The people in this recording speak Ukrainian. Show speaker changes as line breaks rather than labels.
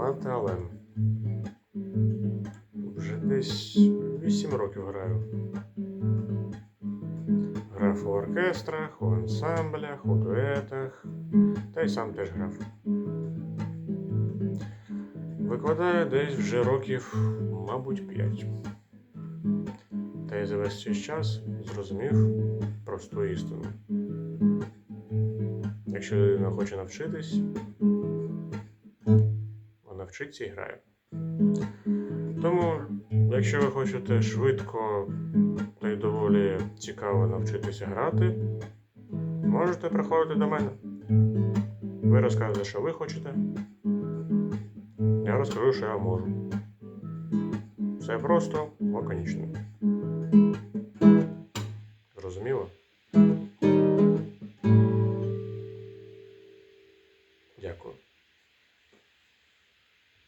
сказати, але вже десь 8 років граю. Грав у оркестрах, у ансамблях, у дуетах, та й сам теж грав. Викладаю десь вже років, мабуть, 5. Та й за весь цей час зрозумів просту істину. Якщо людина хоче навчитись, вчиться і грає. Тому, якщо ви хочете швидко та й доволі цікаво навчитися грати, можете приходити до мене. Ви розказуєте, що ви хочете. Я розкажу, що я можу. Все просто, лаконічно. Зрозуміло? Дякую.